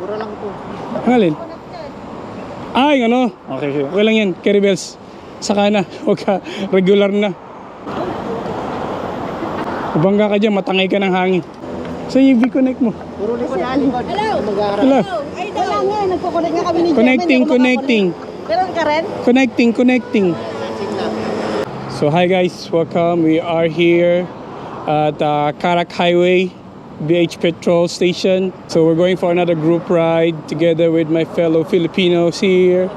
Mura lang po. Ang alin? Ay, ano? Okay, okay. Okay lang yan. Carry bells. Saka na. Huwag ka. Regular na. Bangga ka dyan, matangay ka ng hangin. Saan yung V-connect mo? Puro likod na likod. Hello. Wala. Ay, wala nga. Nagko-connect nga kami ni Connecting, connecting. Meron ka rin? Connecting, connecting. So hi guys, welcome. We are here at uh, Karak Highway, BH Petrol Station. So we're going for another group ride together with my fellow Filipinos here,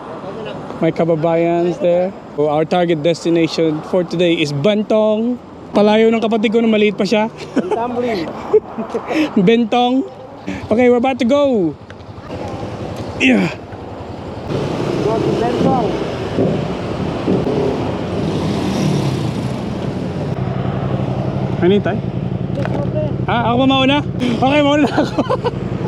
my kababayans there. So our target destination for today is Bantong. Palayo ng kapatid ko na maliit pa siya. Bentong. Okay, we're about to go. Yeah. Go to Bentong. Ano Ah, ako ba mauna? Okay, mauna na ako.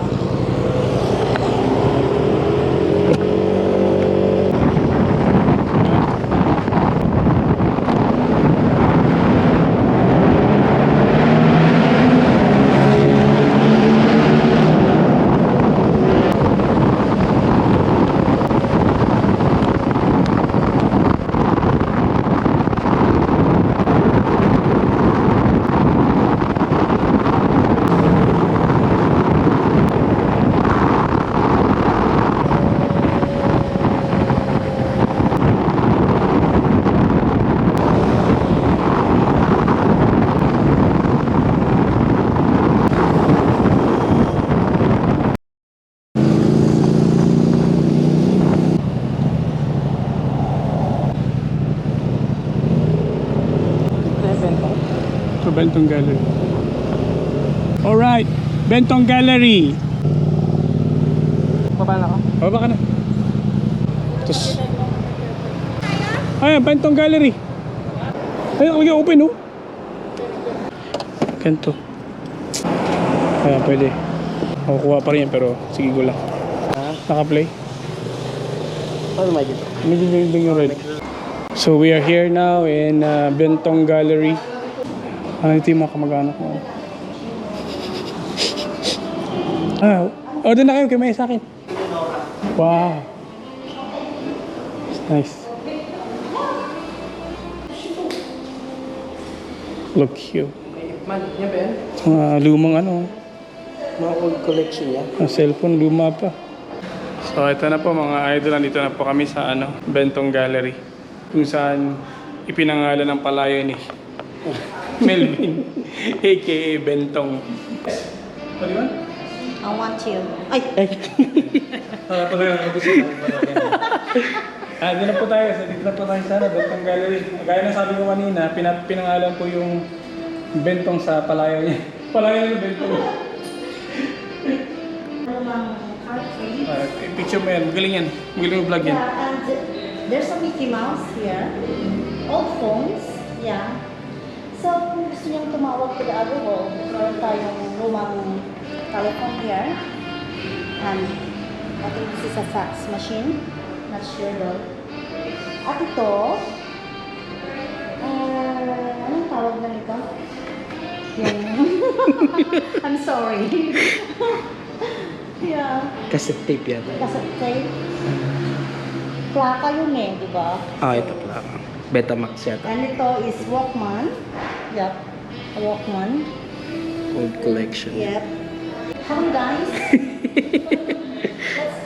So, Bentong Gallery. Alright, Bentong Gallery. Baba na ka? Baba ka na. Tapos... Ayan, Bentong Gallery. Huwag yung open, oh. Ganito. Ayan, pwede. Makukuha pa rin yan, pero sige ko lang. Ha? Naka-play. Ano? Medyo ding yung red. So we are here now in uh, Bentong Gallery. Ano ito yung mga kamag-anak mo? Ah, order na kayo kay Maya sa akin. Wow. Nice. Look cute. Man, yan ba yan? Mga lumang ano, Mga old collection yan. ang cellphone luma pa. So ito na po mga idol, nandito na po kami sa ano, Bentong Gallery. Kung saan ipinangalan ng palayo ni Melvin, aka Bentong. Ano yun? I want you. Ay, Ah, pala yung gusto ko. Ah, dito na po tayo. Dito na po tayo sa ano, Bentong Gallery. Gaya na sabi ko kanina, pinat pinangalan ko yung Bentong sa palayo niya. Palayo ng Bentong. Ah, picture mo yan. Magaling yan. Magaling mo vlog yan. Yeah, and there's a Mickey Mouse here. Old phones. Yeah. So, kung gusto niyong tumawag to the other wall, meron tayong lumang telephone here. And I think this is a fax machine. Not sure though. At ito, uh, anong tawag na nito? Yung... I'm sorry. yeah. Cassette tape yan. Kasi tape. Plaka yun eh, di ba? Ah, ito pala. Betamax yata. And ito is Walkman. Yep. A Walkman. Old collection. Yep. Come guys.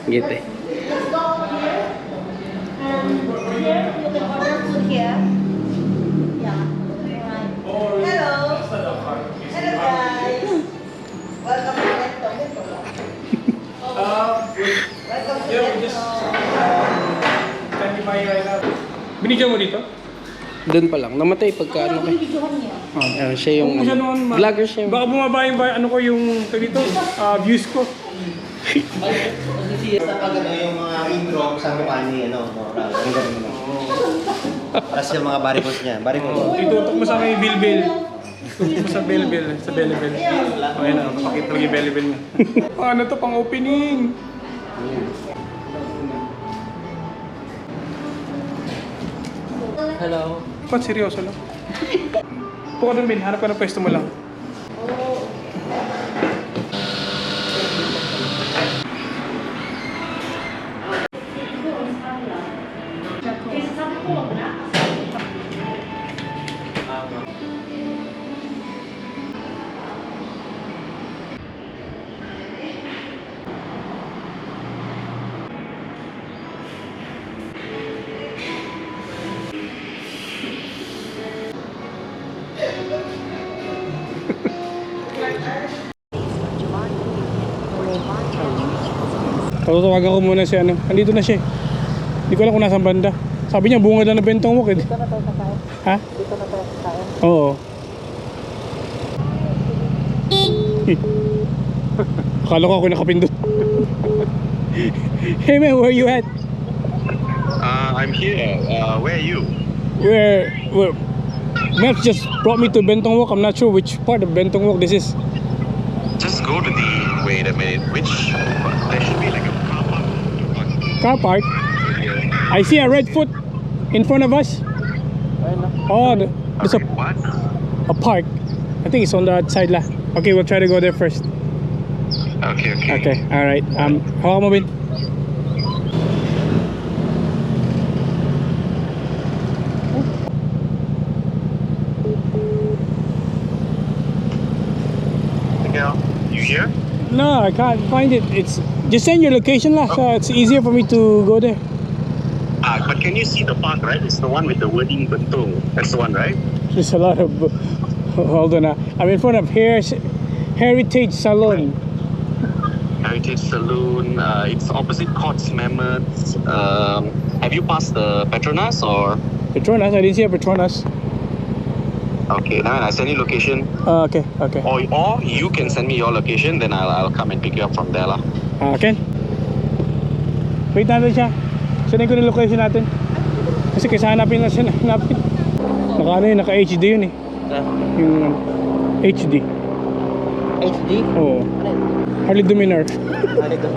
Gite. Let's go here. And here you can order food here. Yeah. Alright. Hello. Hello guys. Welcome to Neto. Welcome to Neto. Binigyan mo dito? Doon pa lang. Namatay pagka ano kay. Niyo. Ah, siya yung Kung siya noon, ma- vlogger siya. Baka bumaba yung ba- ano ko yung dito, ah, views ko. Sa pag ano yung mga intro sa mukha ni ano, Moral. Ang ganun mo. Tapos yung mga baricos niya. Baricos. Itutok mo sa may bilbil. Itutok mo sa bilbil, sa belebel. Okay na, pakita yung belebel niya. ano to, pang opening? Hello. Ba't seryoso lang? Puka doon, Bin. Hanap ka ng pwesto mo lang. Tatawagan ko muna si ano. Andito na siya eh. Hindi ko alam kung nasaan banda. Sabi niya, bunga daw na bentong eh. Dito na tayo kakain. Ha? Dito na tayo kakain. Oo. Akala ko ako nakapindot. hey man, where you at? Uh, I'm here. Uh, where are you? Where, where? Maps just brought me to Bentong Walk. I'm not sure which part of Bentong Walk this is. Just go to the. Wait a minute. Which? There should be like a car park. Car park. I see a red foot in front of us. Oh, the- there's a, a park. I think it's on the outside lah. Okay, we'll try to go there first. Okay, okay. Okay, all right. Um, mo, Bin. Miguel, you here? No, I can't find it. It's just send your location lah, so it's easier for me to go there. Uh, but can you see the park, right? It's the one with the wording Bentong. That's the one, right? There's a lot of. Hold on, ah. I'm in front of Harris, Heritage Salon. Heritage Saloon. Uh, it's opposite Courts Mammoth. Um, have you passed the Petronas or? Petronas, I didn't see a Petronas. Okay, now I send you location. Uh, okay, okay. Or, or you can send me your location, then I'll, I'll come and pick you up from there. lah. Ah, Ken? Wait natin siya. Saan ko yung location natin? Kasi kasi hanapin na siya hanapin. Naka ano yun, naka HD yun eh. Yung um, HD. HD? Oo. Harley Dominar. Ano ito?